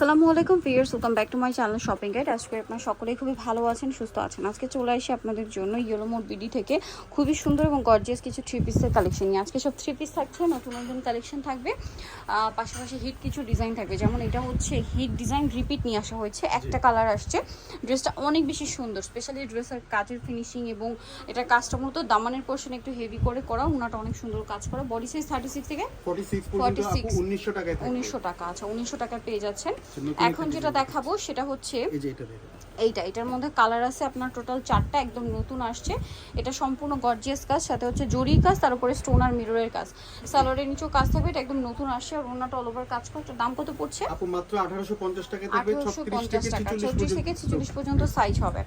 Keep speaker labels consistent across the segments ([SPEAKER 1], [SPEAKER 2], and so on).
[SPEAKER 1] আসসালামু আলাইকুম viewers welcome back to my channel shopping guide. আজকে আপনার সকলেই খুবই ভালো আছেন সুস্থ আছেন। আজকে চলে আসি আপনাদের জন্য ইয়েলো মোড বিডি থেকে। খুবই সুন্দর এবং গর্জিয়াস কিছু থ্রি পিসের কালেকশন নিয়ে। আজকে সব থ্রি পিস থাকছে নতুন নতুন কালেকশন থাকবে। পাশাপাশি হিট কিছু ডিজাইন থাকবে। যেমন এটা হচ্ছে হিট ডিজাইন রিপিট নিয়ে আসা হয়েছে। একটা কালার আসছে। ড্রেসটা অনেক বেশি সুন্দর স্পেশালি ড্রেসের কাজের ফিনিশিং এবং এটা কাজটা মূলত দামানের পোর্শন একটু হেভি করে করা উনাটা অনেক সুন্দর কাজ করা। বডি সাইজ থার্টি সিক্স থেকে
[SPEAKER 2] 46 সিক্স
[SPEAKER 1] 46
[SPEAKER 2] আপু 1900 টাকায় থাকবে।
[SPEAKER 1] উনিশশো টাকা আচ্ছা উনিশশো টাকা পেয়ে যাচ্ছেন। এখন যেটা দেখাবো সেটা হচ্ছে
[SPEAKER 2] এই যে এটা
[SPEAKER 1] এইটা এটার মধ্যে কালার আছে আপনার টোটাল চারটা একদম নতুন আসছে। এটা সম্পূর্ণ গর্জিয়াস কাজ সাথে হচ্ছে জরি কাজ তার উপরে স্টোন আর মিররের কাজ। সালোয়ারের নিচেও কাজ থাকবে এটা একদম নতুন আসছে আর ওনাটা অল ওভার কাজ করে দাম কত পড়ছে?
[SPEAKER 2] আপু মাত্র 1850 টাকায় থাকবে
[SPEAKER 1] আঠারোশো
[SPEAKER 2] 36
[SPEAKER 1] পঞ্চাশ টাকা
[SPEAKER 2] 46
[SPEAKER 1] ছত্রিশ থেকে ছেচল্লিশ পর্যন্ত সাইজ হবে।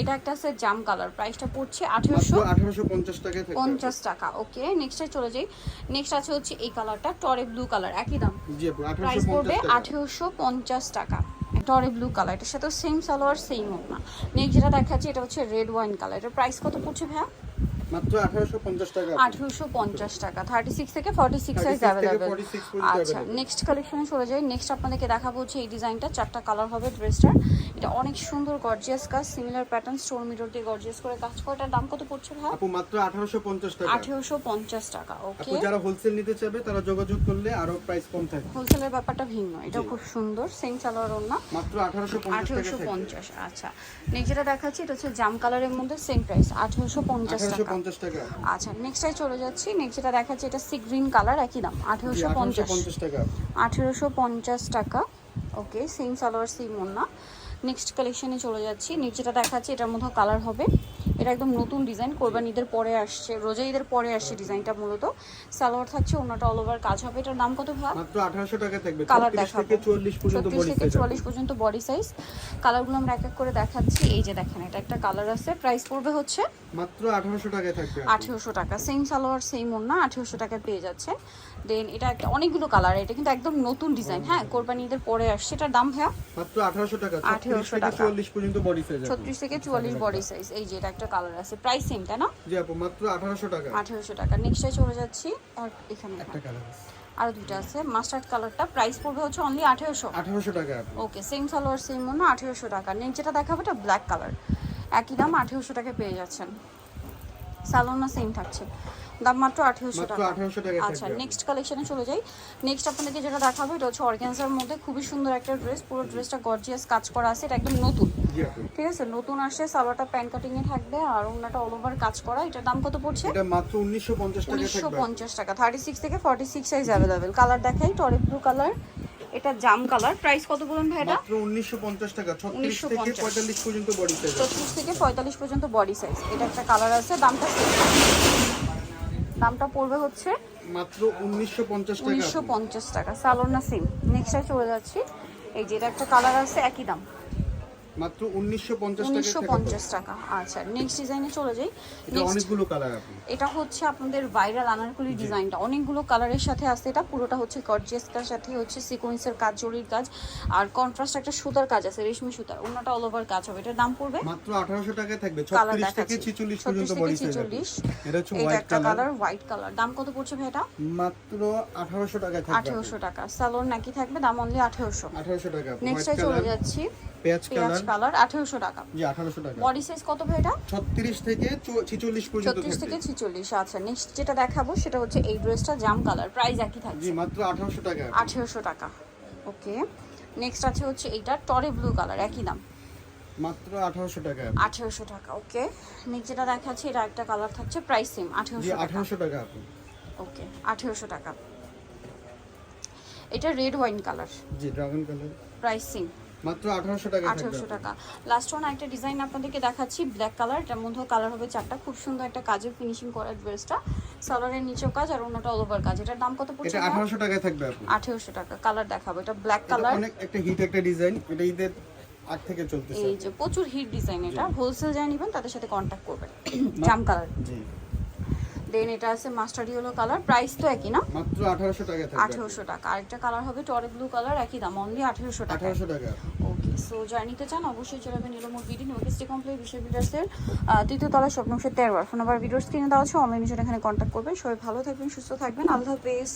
[SPEAKER 1] এটা একটা আছে জাম কালার প্রাইসটা পড়ছে
[SPEAKER 2] মাত্র
[SPEAKER 1] আঠেরোশো
[SPEAKER 2] 1850 টাকায় থাকবে।
[SPEAKER 1] পঞ্চাশ টাকা ওকে নেক্সটে চলে যাই। নেক্সট আছে হচ্ছে এই কালারটা টরে ব্লু কালার একই দাম।
[SPEAKER 2] জি আপু
[SPEAKER 1] প্রাইস পড়বে
[SPEAKER 2] 1850 টাকা
[SPEAKER 1] পঞ্চাশ টাকা। টরে ব্লু কালার এটার সাথে সেম সালোয়ার সেম না নেক্সট যেটা দেখাচ্ছি, এটা হচ্ছে রেড ওয়াইন কালার এটার প্রাইস কত পড়ছে ভাইয়া?
[SPEAKER 2] মাত্র 1850 টাকা আপু।
[SPEAKER 1] আঠেরোশো পঞ্চাশ টাকা থার্টি সিক্স থেকে ফর্টি সিক্স সাইজ
[SPEAKER 2] 36 থেকে
[SPEAKER 1] অ্যাভেলেবেল
[SPEAKER 2] 46 পর্যন্ত
[SPEAKER 1] আচ্ছা নেক্সট কালেকশনে চলে যাই। নেক্সট আপনাদেরকে দেখাবো হচ্ছে এই ডিজাইনটা চারটা কালার হবে ড্রেসটার এটা অনেক সুন্দর গর্জিয়াস কাজ সিমিলার প্যাটার্ন স্টোন মিরর দিয়ে গর্জিয়াস করে কাজ করে এটার দাম কত পড়ছে ভাইয়া
[SPEAKER 2] আপু মাত্র 1850 টাকা।
[SPEAKER 1] আঠেরোশো পঞ্চাশ টাকা ওকে
[SPEAKER 2] আপু যারা হোলসেল নিতে চাবে তারা যোগাযোগ করলে আরও প্রাইস কম থাকবে।
[SPEAKER 1] হোলসেলের ব্যাপারটা ভিন্ন। এটা খুব সুন্দর সেম সালোয়ার ওনা
[SPEAKER 2] মাত্র 1850 টাকা
[SPEAKER 1] আচ্ছা। নেক্সট যেটা দেখাচ্ছি এটা হচ্ছে জাম কালারের মধ্যে সেম প্রাইস আঠেরোশো পঞ্চাশ টাকা।
[SPEAKER 2] 1850 টাকা।
[SPEAKER 1] আচ্ছা নেক্সটে চলে যাচ্ছি। নেক্সট যেটা দেখাচ্ছি এটা সি গ্রিন কালার একই দাম
[SPEAKER 2] জি
[SPEAKER 1] আঠেরোশো পঞ্চাশ।
[SPEAKER 2] 1850 টাকা।
[SPEAKER 1] আঠেরোশো পঞ্চাশ টাকা। ওকে সেম সালোয়ার সেম ওনা নেক্সট কালেকশনে চলে যাচ্ছি। নেক্সট যেটা দেখাচ্ছি এটার মধ্যে কালার হবে। এটা একদম নতুন ডিজাইন কোরবান ঈদের পরে আসছে রোজা ঈদের পরে আসছে ডিজাইনটা মূলত। সালোয়ার থাকছে ওনাটা অল ওভার কাজ হবে। এটার দাম কত ভাব?
[SPEAKER 2] মাত্র 1800 টাকা থাকবে
[SPEAKER 1] কালার
[SPEAKER 2] 36
[SPEAKER 1] দেখাবো।
[SPEAKER 2] থেকে 44 পর্যন্ত বডি সাইজ
[SPEAKER 1] চুয়াল্লিশ পর্যন্ত বডি সাইজ কালারগুলো আমরা এক এক করে দেখাচ্ছি। এই যে দেখেন এটা একটা কালার আছে। প্রাইস পড়বে হচ্ছে
[SPEAKER 2] মাত্র 1800 টাকায় থাকবে আপু।
[SPEAKER 1] আঠেরোশো টাকা। সেম সালোয়ার সেম ওড়না আঠেরোশো টাকায় পেয়ে যাচ্ছে। দেন এটা একটা অনেকগুলো কালার এটা কিন্তু একদম নতুন ডিজাইন হ্যাঁ কোরবানি ঈদের পরে আসছে। এটার দাম ভাইয়া?
[SPEAKER 2] মাত্র 1800 টাকা
[SPEAKER 1] 1800
[SPEAKER 2] থেকে
[SPEAKER 1] টাকা।
[SPEAKER 2] 44 পর্যন্ত বডি সাইজ আছে
[SPEAKER 1] ছত্রিশ থেকে চুয়াল্লিশ বডি সাইজ এই যে এটা একটা কালার আছে। প্রাইস সেম তাই না?
[SPEAKER 2] জি আপু মাত্র 1800 টাকা।
[SPEAKER 1] আঠেরোশো টাকা। নেক্সটে চলে যাচ্ছি আর এখানে
[SPEAKER 2] একটা কালার আছে।
[SPEAKER 1] আরও দুইটা আছে। মাস্টার্ড কালারটা প্রাইস পড়বে হচ্ছে অনলি আঠেরোশো।
[SPEAKER 2] 1800 টাকা আপু।
[SPEAKER 1] ওকে সেম সালোয়ার সেম মনে আঠেরোশো টাকা। নেক্সট যেটা দেখাবো এটা ব্ল্যাক কালার একই দাম আঠেরোশো টাকা পেয়ে যাচ্ছেন। সালোনা সেম থাকছে। দাম মাত্র আঠেরোশো
[SPEAKER 2] মাত্র
[SPEAKER 1] টাকা।
[SPEAKER 2] 1800 টাকা
[SPEAKER 1] আচ্ছা নেক্সট কালেকশনে চলে যাই। নেক্সট আপনাদেরকে যেটা দেখাবো এটা হচ্ছে অর্গ্যানজার মধ্যে খুবই সুন্দর একটা ড্রেস পুরো ড্রেসটা গর্জিয়াস কাজ করা আছে। এটা একদম নতুন। ঠিক আছে নতুন আসছে সালোয়ারটা প্যান কাটিং এ থাকবে আর ওনাটা অল ওভার কাজ করা। এটার দাম কত পড়ছে?
[SPEAKER 2] এটা মাত্র 1950 টাকা
[SPEAKER 1] উনিশশো
[SPEAKER 2] থাকবে।
[SPEAKER 1] পঞ্চাশ টাকা থার্টি সিক্স থেকে forty six size available colour দেখাই টরে ব্লু কালার এটা জাম কালার প্রাইস কত বলুন ভাই এটা?
[SPEAKER 2] মাত্র 1950 টাকা 36 থেকে 45 পর্যন্ত বডি সাইজ
[SPEAKER 1] চৌত্রিশ থেকে পঁয়তাল্লিশ পর্যন্ত বডি সাইজ এটা একটা কালার আছে দামটা দামটা পড়বে হচ্ছে?
[SPEAKER 2] মাত্র 1950 টাকা।
[SPEAKER 1] উনিশশো
[SPEAKER 2] আপু।
[SPEAKER 1] পঞ্চাশ টাকা সালোনা সিম নেক্সটে চলে যাচ্ছি। এই যে এটা একটা কালার আছে একই দাম।
[SPEAKER 2] মাত্র 1950 টাকা
[SPEAKER 1] আচ্ছা নেক্সট ডিজাইনে চলে যাই।
[SPEAKER 2] অনেকগুলো কালার আপু
[SPEAKER 1] এটা হচ্ছে আপনাদের ভাইরাল আনারকুলি ডিজাইনটা অনেকগুলো কালারের সাথে আছে এটা। পুরোটা হচ্ছে গর্জিয়াসটার সাথে হচ্ছে সিকোয়েন্সের কাজ জরির কাজ। আর কন্ট্রাস্ট একটা সুতার কাজ আছে রেশমি সুতার। অন্যটা অল ওভার কাজ হবে। এটার দাম পড়বে?
[SPEAKER 2] মাত্র 1800 টাকায় থাকবে।
[SPEAKER 1] কালার
[SPEAKER 2] 36 থেকে 46 পর্যন্ত বডি সাইজ এটা হচ্ছে হোয়াইট কালার
[SPEAKER 1] হোয়াইট কালার দাম কত পড়ছে ভাই এটা?
[SPEAKER 2] মাত্র 1800 টাকায় থাকবে।
[SPEAKER 1] আঠেরোশো টাকা। সালোর নাকি থাকবে? দাম অনলি আঠেরোশো।
[SPEAKER 2] 1800 টাকা।
[SPEAKER 1] নেক্সটে চলে যাচ্ছি।
[SPEAKER 2] পেঁয়াজ কালার।
[SPEAKER 1] কালার আঠেরোশো টাকা।
[SPEAKER 2] জি 1800 টাকা।
[SPEAKER 1] বডি সাইজ কত ভাই এটা?
[SPEAKER 2] 36 থেকে 46 পর্যন্ত
[SPEAKER 1] ছত্রিশ থেকে
[SPEAKER 2] থাকবে
[SPEAKER 1] ছিচল্লিশ আচ্ছা নেক্সট যেটা দেখাবো সেটা হচ্ছে এই ড্রেসটা জাম কালার প্রাইস একই থাকবে
[SPEAKER 2] জি মাত্র 1800 টাকা।
[SPEAKER 1] আঠেরোশো টাকা ওকে নেক্সট আছে হচ্ছে এইটা টরে ব্লু কালার একই দাম।
[SPEAKER 2] মাত্র 1800 টাকা।
[SPEAKER 1] আঠেরোশো টাকা ওকে নেক্সট যেটা দেখাচ্ছে এটা একটা কালার থাকছে প্রাইস সেম
[SPEAKER 2] জি
[SPEAKER 1] আঠেরোশো টাকা।
[SPEAKER 2] 1800 টাকা আপু
[SPEAKER 1] ওকে আঠেরোশো টাকা। এটা রেড ওয়াইন কালার
[SPEAKER 2] জি ড্রাগন কালার
[SPEAKER 1] প্রাইস সেম
[SPEAKER 2] মাত্র 1800 টাকা।
[SPEAKER 1] টাকা। লাস্ট ওয়ান একটা ডিজাইন আপনাদেরকে দেখাচ্ছি ব্ল্যাক কালার এটার মধ্যেও কালার হবে চারটা খুব সুন্দর একটা কাজের ফিনিশিং করা ড্রেসটা সালোয়ারের নিচেও কাজ আর অন্যটা অল ওভার কাজ। এটার দাম কত পড়ছে
[SPEAKER 2] এটা 1800 টাকায় থাকবে আপু
[SPEAKER 1] আঠেরোশো টাকা কালার দেখাবো। এটা ব্ল্যাক কালার
[SPEAKER 2] অনেক একটা হিট একটা ডিজাইন এটা ঈদের আগ থেকে চলতেছে
[SPEAKER 1] এই যে প্রচুর হিট ডিজাইন এটা। হোলসেল যারা নেবেন তাদের সাথে কন্ট্যাক্ট করবেন। জাম কালার
[SPEAKER 2] জি।
[SPEAKER 1] দেন এটা আছে মাস্টার ইয়েলো কালার প্রাইস তো একই না?
[SPEAKER 2] মাত্র 1800 টাকা থাকবে
[SPEAKER 1] আঠেরোশো টাকা। আরেকটা কালার হবে টরে ব্লু কালার একই দাম অনলি আঠেরোশো টাকা।
[SPEAKER 2] 1800 টাকা।
[SPEAKER 1] ওকে সো যারা নিতে চান অবশ্যই চলে যাবেন নীলমোর বিডি নোটিসটি কমপ্লিট বিশ্ব বিল্ডার্সের তৃতীয় তলা স্বপ্নংশের তেরোবার ফোন নাম্বার ভিডিওর স্ক্রিনে দেওয়া আছে অনলাইন এখানে কন্ট্যাক্ট করবেন। সবাই ভালো থাকবেন সুস্থ থাকবেন। আল্লাহ হাফেজ।